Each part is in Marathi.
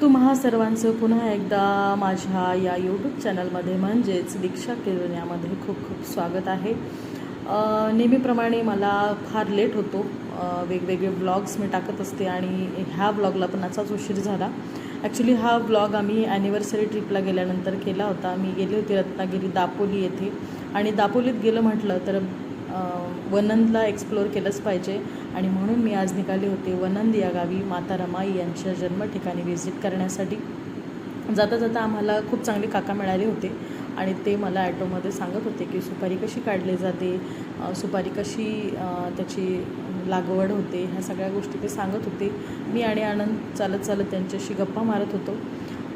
तुम्हा सर्वांचं पुन्हा एकदा माझ्या या यूट्यूब चॅनलमध्ये म्हणजेच दीक्षा किरण्यामध्ये खूप खूप स्वागत आहे. नेहमीप्रमाणे मला फार लेट होतो. वेगवेगळे व्लॉग्स मी टाकत असते आणि ह्या व्लॉगला पण असाच उशीर झाला. ॲक्च्युली हा व्लॉग आम्ही ॲनिव्हर्सरी ट्रिपला गेल्यानंतर केला होता. मी गेले होते रत्नागिरी दापोली येथे. आणि दापोलीत गेलं म्हटलं तर वनंदला एक्सप्लोअर केलंच पाहिजे. आणि म्हणून मी आज निघाले होते वनंद या गावी माता रमाई यांच्या जन्मठिकाणी व्हिजिट करण्यासाठी. जाता जाता आम्हाला खूप चांगले काका मिळाले होते. आणि ते मला ॲटोमध्ये सांगत होते की सुपारी कशी काढली जाते सुपारी कशी त्याची लागवड होते ह्या सगळ्या गोष्टी ते सांगत होते. मी आणि आनंद चालत चालत त्यांच्याशी गप्पा मारत होतो.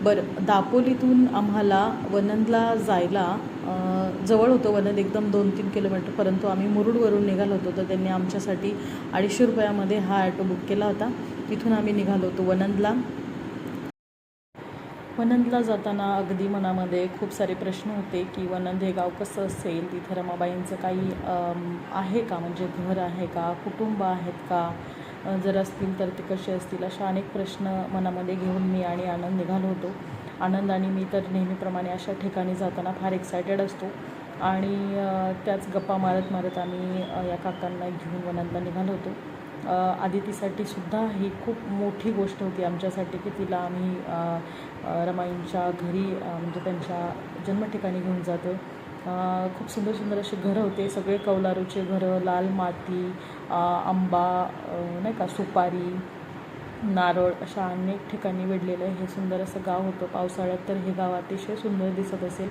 बरं दापोलीतून आम्हाला वनंदला जायला जवळ होतं वनंद एकदम दोन तीन किलोमीटर परंतु आम्ही मुरुडवरून निघालो होतो तर त्यांनी आमच्यासाठी अडीचशे रुपयामध्ये हा ॲटो बुक केला होता. तिथून आम्ही निघालो होतो वनंदला. वनंदला जाताना अगदी मनामध्ये खूप सारे प्रश्न होते की वनंद हे गाव कसं असेल? तिथं रमाबाईंचं काही आहे का? म्हणजे घर आहे का? कुटुंब आहेत का? जर असतील तर ते कसे असतील अशा अनेक प्रश्न मनामध्ये घेऊन मी आणि आनंद निघालो होतो. आनंद आणि मी तर नेहमीप्रमाणे अशा ठिकाणी जाताना फार एक्सायटेड असतो. आणि त्याच गप्पा मारत मारत आम्ही या काकांना घेऊन वनंदा निघालो होतो. आदितीसाठी सुद्धा ही खूप मोठी गोष्ट होती आमच्यासाठी की तिला आम्ही रमाईंच्या घरी म्हणजे त्यांच्या जन्मठिकाणी घेऊन जातो. खूप सुंदर सुंदर असे घरं होते. सगळे कौलारूचे घरं लाल माती आंबा नाही का सुपारी नारळ अशा अनेक ठिकाणी वेढलेलं हे सुंदर असं गाव होतं पावसाळ्यात. तर हे गाव अतिशय सुंदर दिसत असेल.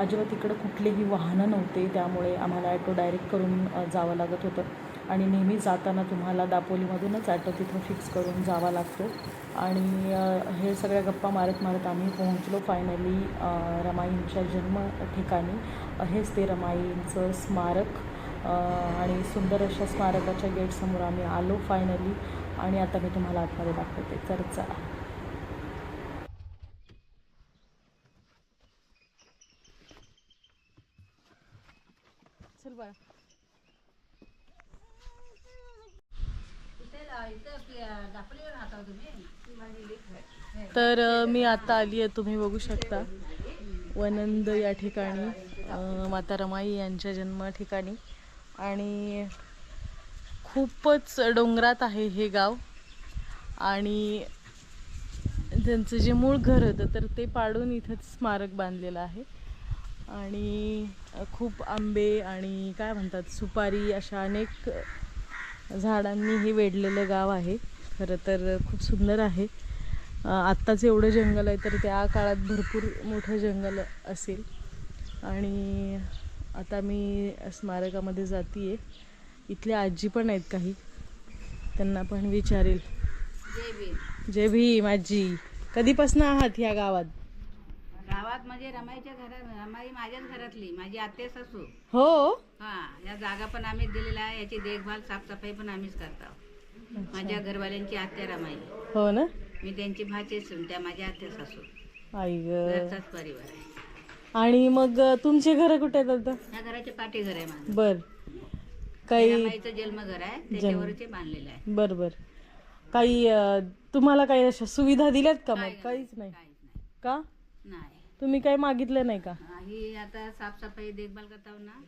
अजिबात इकडं कुठलेही वाहनं नव्हते. त्यामुळे आम्हाला ॲटो डायरेक्ट करून जावं लागत होतं. आणि नेहमी जाताना तुम्हाला दापोलीमधूनच ॲटो तिथं फिक्स करून जावा लागतो. आणि हे सगळ्या गप्पा मारत मारत आम्ही पोहोचलो फायनली रमाईंच्या जन्म ठिकाणी. हेच ते रमाईंचं स्मारक. आणि सुंदर अशा स्मारकाच्या गेटसमोर आम्ही आलो फायनली आणि आता मी तुम्हाला आतमध्ये दाखवते. तर चला. चल बाळा. तर मी आता आली आहे तुम्ही बघू शकता. वनंद या ठिकाणी माता रमाई यांच्या जन्म ठिकाणी आणि खूपच डोंगरात आहे हे गाव. आणि त्यांचं जे मूळ घर होतं तर ते पाडून इथंच स्मारक बांधलेलं आहे. आणि खूप आंबे आणि काय म्हणतात सुपारी अशा अनेक झाडांनी हे वेढलेलं गाव आहे. खरं तर खूप सुंदर आहे. आत्ताच एवढं जंगल आहे तर त्या काळात भरपूर मोठं जंगल असेल. आणि आता मी स्मारकामध्ये जाते आहे इथल्या आजी पण आहेत काही. त्यांना पण विचारेल. जय भीम. आजी. कधीपासून आहात ह्या गावात? गावात म्हणजे रमाईच्या घरात रमाई माझ्याच घरातली. माझी आत्या सासू. हो? हा या जागा पण आम्हीच दिलेला आहे. याची देखभाल साफसफाई पण आम्हीच करतो माझ्या घरवाल्यांची आत्या रमाई. हो ना? मी त्यांची भाचे सून त्या माझ्या आत्या सासू. आई ग. घरचाच परिवार आहे. आणि मग तुमचे घर कुठे आहेत आता? या घराचे पाठी घर आहे माझं. बर. काही रमाईचं जन्मघर आहे त्याच्यावरचे बांधलेलं आहे. बर बर. काही अ, तुम्हाला काही अशा सुविधा दिल्यात का मग? काहीच नाही. काहीच नाही. का? नाही. तुम्ही काही मागितलं नाही का? हा, ही आता साफसफाई देखभाल करता ना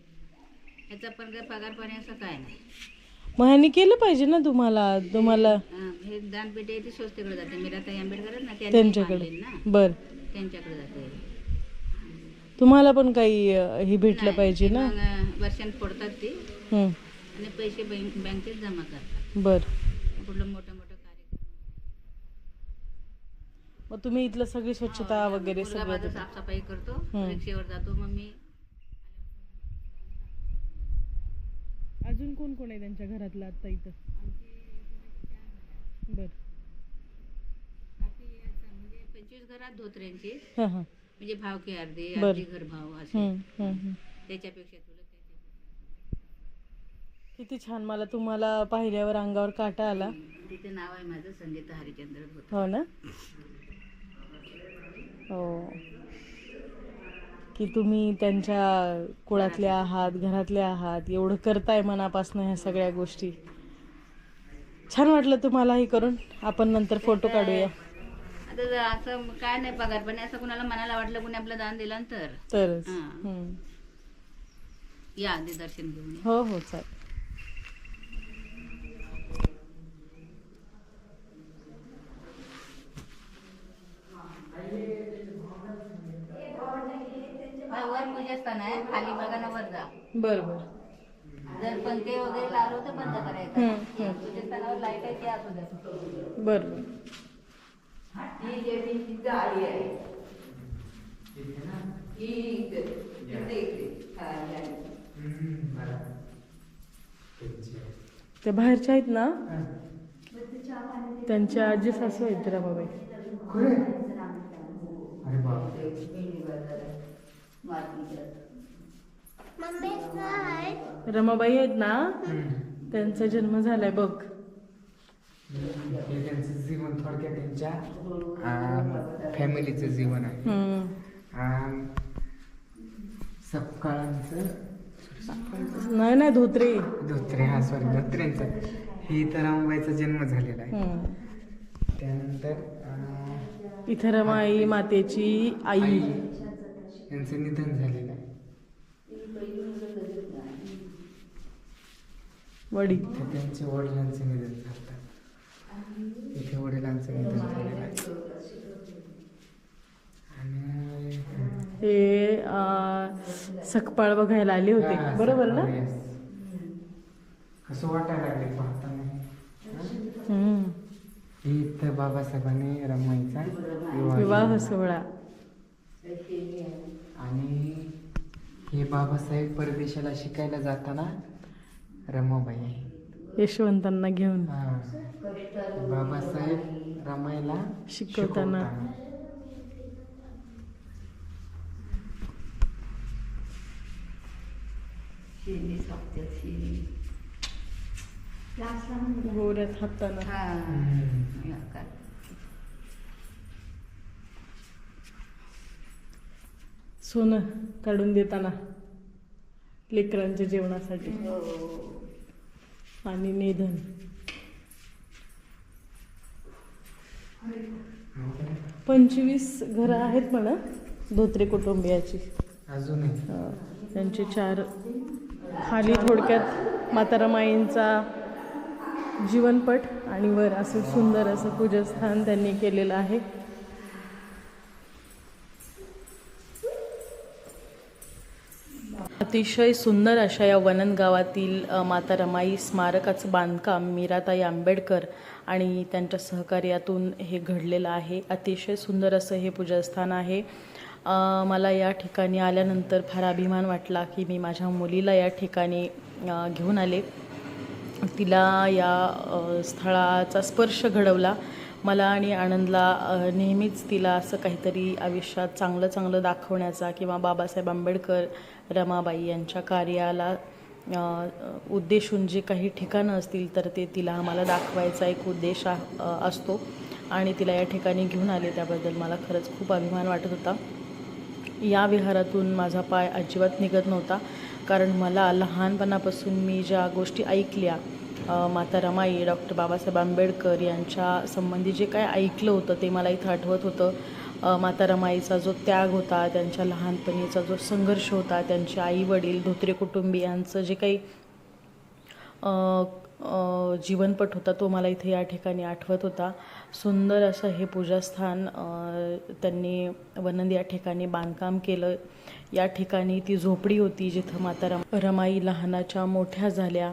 याचा पण काही पगार पाणी असं काय नाही. मग ह्यांनी केलं पाहिजे ना तुम्हाला तुम्हाला? हा, हे दानपेटी आहे ती स्वस्तीकडे जाते. मीराताई आंबेडकर आहेत ना त्यांनी त्यांच्याकडे. ना. बर. त्यांच्याकडे जाते. तुम्हाला पण काही अ, हे भेटलं पाहिजे ना? मग, वर्षांत फोडतात ती. आणि पैसे बँक बँकेत जमा करतात. बर. कुठलं मोठं मोठं कार्यक्रम. मग तुम्ही इथलं सगळी स्वच्छता वगैरे मुलगा सगळं माझा साफसफाई करतो. रिक्षेवर जातो. मग मी अजून कोण कोण आहे त्यांच्या घरातलं आता इथं? बर. म्हणजे पंचवीस घरात धोत्र्यांची. हां हां. म्हणजे भाव की अर्धी बर. अर्धी घर भाव असे. त्याच्यापेक्षा तुला किती छान. मला तुम्हाला पाहिल्यावर अंगावर काटा आला. तिथे नाव आहे माझं संगीता हरिचंद्र धोत्र. हो ना? हो. की तुम्ही त्यांच्या कुळातले आहात घरातले आहात एवढं करताय मनापासून ह्या सगळ्या गोष्टी. छान वाटलं तुम्हाला हे करून. आपण नंतर फोटो काढूया. आता तर असं काय नाही पगार पण असं कुणाला मनाला वाटलं कुणी आपलं दान दिलं तर. तरच. हां. हम्म. या आधी दर्शन घेऊन या. हो हो चालेल. वर पूजास्थान आहे खाली बघा ना वर जा. बरं बरं जर पंखे वगैरे लावलं तर बंद करायचं. हम्म, हम्म. पूजास्थानावर लाइट आहे ते असू द्या बरं बरं ही जाळी आहे. ही इकडे इकडे इकडे हा, या. त्या बाहेरच्या आहेत ना? त्यांच्या आजी सासू आहेत अरे बाप मातीच्या. रमाबाई आहेत ना? त्यांचा जन्म झालाय बघ. हे त्यांचं जीवन थोडक्यात त्यांच्या फॅमिलीचं जीवन आहे. आम, सपकाळांचं? नाही नाही धोत्रे. धोत्रे हा सॉरी धोत्र्यांचं. हे तर रामबाईचा जन्म झालेला आहे. त्यानंतर अं, इथं रमाई मातेची आई. आई. यांचं निधन झालेलं आहे. वडील. तर त्यांच्या वडिलांचं निधन झालं. इथे वडिलांचं निधन झालेलं आहे. आणि हे सकपाळ बघायला आले होते. बरोबर ना. कसं वाटायला लागले पाहताना इथं बाबासाहेबांनी रमाईचा विवाह. सोहळा. आणि हे बाबासाहेब परदेशाला शिकायला जाताना रमाबाई आहे यशवंतांना घेऊन हा. बाबासाहेब रमाईला शिकवताना. शिरली. गोऱ्यात हाताना हा. हम्म. या का. सोनं काढून देताना लेकरांच्या जेवणासाठी. हो. आणि निधन. पंचवीस घरं आहेत म्हणा धोत्रे कुटुंबियाची. अजूनही. अं, त्यांचे चार खाली थोडक्यात मातारामाईंचा जीवनपट आणि वर असं सुंदर असं पूजस्थान त्यांनी केलेलं आहे. अतिशय सुंदर अशा या वनन गावातील माता रमाई स्मारकाचं बांधकाम मीराताई आंबेडकर आणि त्यांच्या सहकार्यातून हे घडलेलं आहे. अतिशय सुंदर असं हे पूजास्थान आहे. मला या ठिकाणी आल्यानंतर फार अभिमान वाटला की मी माझ्या मुलीला या ठिकाणी घेऊन आले. तिला या स्थळाचा स्पर्श घडवला. मला आणि आनंदला नेहमीच तिला असं काहीतरी आयुष्यात चांगलं चांगलं दाखवण्याचा किंवा बाबासाहेब आंबेडकर रमाबाई यांच्या कार्याला उद्देशून जे काही ठिकाणं असतील तर ते तिला आम्हाला दाखवायचा एक उद्देश आ- असतो. आणि तिला या ठिकाणी घेऊन आले त्याबद्दल मला खरंच खूप अभिमान वाटत होता. या विहारातून माझा पाय अजिबात निघत नव्हता. कारण मला लहानपणापासून मी ज्या गोष्टी ऐकल्या माता रमाई डॉक्टर बाबासाहेब आंबेडकर यांच्या संबंधी जे काय ऐकलं होतं ते मला इथं आठवत होतं. माता रमाईचा जो त्याग होता त्यांच्या लहानपणीचा जो संघर्ष होता त्यांचे आई वडील धोत्रे कुटुंबियांचं जे काही जीवनपट होता तो मला इथे या ठिकाणी आठवत होता. सुंदर असं हे पूजास्थान त्यांनी वनंद या ठिकाणी बांधकाम केलं. या ठिकाणी ती झोपडी होती जिथं माता रम रमाई लहानाच्या मोठ्या झाल्या.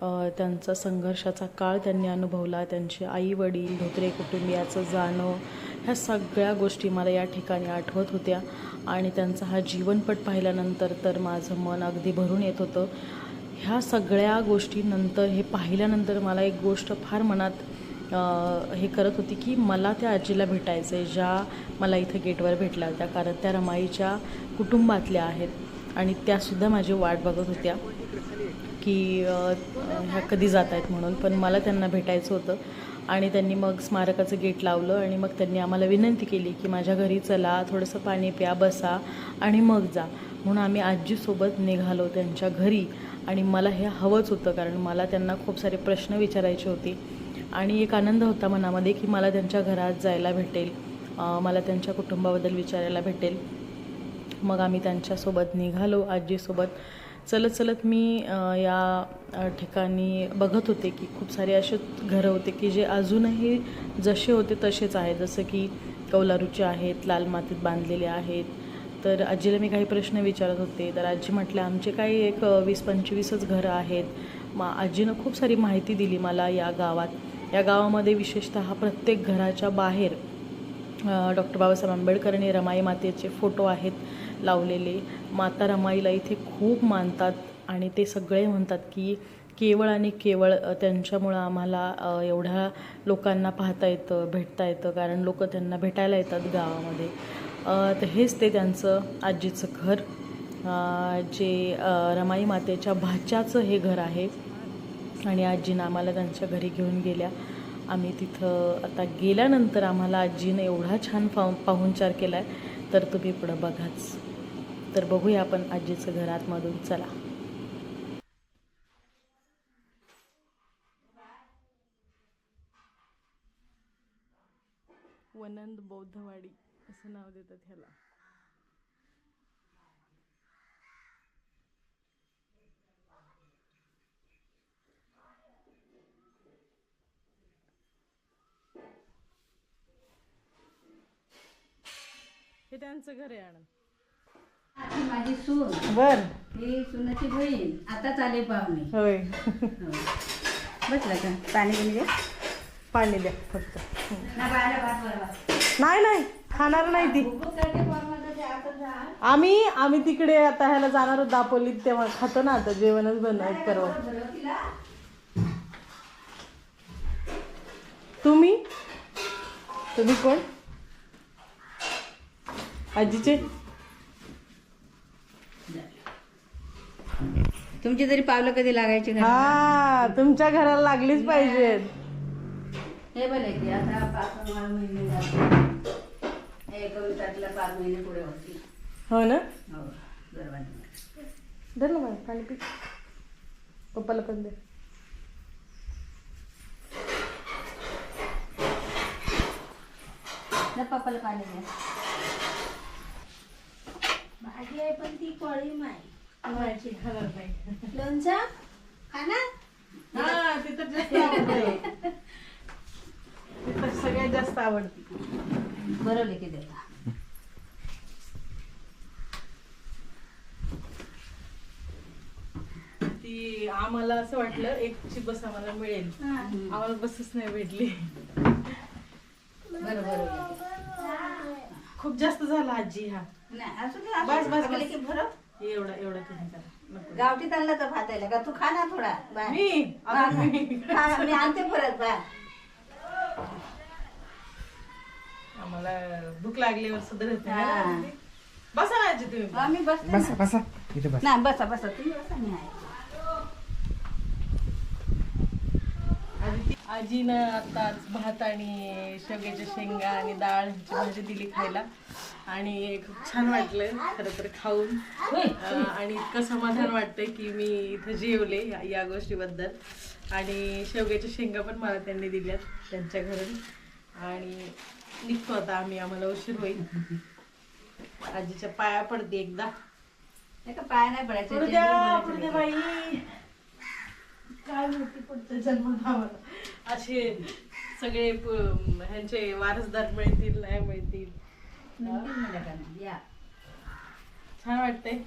त्यांचा संघर्षाचा काळ त्यांनी अनुभवला त्यांचे आई वडील धोत्रे कुटुंबियाचं जाणं ह्या सगळ्या गोष्टी मला या ठिकाणी आठवत होत्या. आणि त्यांचा हा जीवनपट पाहिल्यानंतर तर माझं मन अगदी भरून येत होतं. ह्या सगळ्या गोष्टीनंतर हे पाहिल्यानंतर मला एक गोष्ट फार मनात हे करत होती की मला त्या आजीला भेटायचं आहे ज्या मला इथं गेटवर भेटल्या होत्या. कारण त्या रमाईच्या कुटुंबातल्या आहेत आणि त्यासुद्धा माझी वाट बघत होत्या. की ह्या कधी जात आहेत म्हणून. पण मला त्यांना भेटायचं होतं. आणि त्यांनी मग स्मारकाचं गेट लावलं आणि मग त्यांनी आम्हाला विनंती केली की माझ्या घरी चला थोडंसं पाणी प्या बसा आणि मग जा. म्हणून आम्ही आजीसोबत निघालो त्यांच्या घरी. आणि मला हे हवंच होतं कारण मला त्यांना खूप सारे प्रश्न विचारायचे होते. आणि एक आनंद होता मनामध्ये की मला त्यांच्या घरात जायला भेटेल. मला त्यांच्या कुटुंबाबद्दल विचारायला भेटेल. मग आम्ही त्यांच्यासोबत निघालो आजीसोबत. चलत चलत मी या ठिकाणी बघत होते की खूप सारे असे घरं होते की जे अजूनही जसे होते तसेच आहेत. जसं की कौलारूचे आहेत लाल मातीत बांधलेले आहेत. तर आजीला मी काही प्रश्न विचारत होते. तर आजी म्हटलं आमचे काही एक वीस पंचवीसच घरं आहेत. मा आजीनं खूप सारी माहिती दिली मला या गावात. या गावामध्ये विशेषतः प्रत्येक घराच्या बाहेर डॉक्टर बाबासाहेब आंबेडकर आणि रमाई मातेचे फोटो आहेत. लावलेले. माता रमाईला इथे खूप मानतात आणि ते सगळे म्हणतात की केवळ आणि केवळ त्यांच्यामुळं आम्हाला एवढ्या लोकांना पाहता येतं भेटता येतं कारण लोक त्यांना भेटायला येतात गावामध्ये. तर हेच ते त्यांचं आजीचं घर. जे रमाई मातेच्या भाच्याचं हे घर आहे आणि आजीनं आम्हाला त्यांच्या घरी घेऊन गेल्या. आम्ही तिथं आता गेल्यानंतर आम्हाला आजीनं एवढा छान पाहून पाहुणचार केला आहे तर तुम्ही पुढं बघाच. तर बघूया आपण आजीचं घर आतमधून चला. वनंद बौद्धवाडी असं नाव देतात ह्याला. हे त्यांचं घर आहे आनंद ही माझी सून. बर. ही सुनाची बहीण. आताच आले पाहुणे. होय. हो. बसला का? पाणी पाणी द्या फक्त. ना भात नाही नाही. खाणार नाही ती. आता जा. आम्ही आम्ही तिकडे आता ह्याला जाणार आहोत दापोलीत. तेव्हा खातो ना आता जेवणच बनवत परवा. बरं तिला. तुम्ही? तुम्ही कोण? आजीचे? तुमची तरी पावलं कधी लागायची? हा तुमच्या घराला लागलीच पाहिजेत. हे बरे की आता पाच सहा महिने. हे पाच महिने पुढे होतील. हो ना? हो धर ना मला पाणी पी. पप्पाला पण दे. ना पप्पाला पाणी द्या भाजी आहे पण ती कोळी माय. माझी खाणार नाही. लोणचं? खाणार? हा ते तर जास्त आवडते. ते तर सगळ्यात जास्त आवडते. बरं लेके देता. ती आम्हाला असं वाटलं एक ची बस आम्हाला मिळेल. आम्हाला बसच नाही भेटली. बरं बरं खूप जास्त झाला आजी हा. बस, बस, बस. एवढा एवढा करा. नको. गावठी आणला तर भात आहे का? तू खा ना थोडा. बाय. मी? हा, आता मी. खा, मी आणते परत बा. आम्हाला भूक लागल्यावर सुद्धा ना. हा. बसा ना आजी तुम्ही आम्ही बसते बसा ना. बसा. इथे बस. बसा बसा. तुम्ही बसा मी आहे आजी आजीनं आता भात आणि शेवग्याच्या शेंगा आणि डाळ ह्याची भाजी दिली खायला. आणि खूप छान वाटलं खरं तर खाऊन. आणि इतकं समाधान वाटतंय की मी इथं जेवले या- गोष्टीबद्दल. आणि शेवग्याच्या शेंगा पण मला त्यांनी दिल्यात त्यांच्या घरून. आणि निघतो आता आम्ही आम्हाला उशीर होईल. आजीच्या पाया पडते एकदा. नाही का पाय नाही पडायचे काय माहिती पुढच्या जन्मात आम्हाला असे सगळे प- ह्यांचे वारसदार मिळतील नाही मिळतील. छान वाटतंय.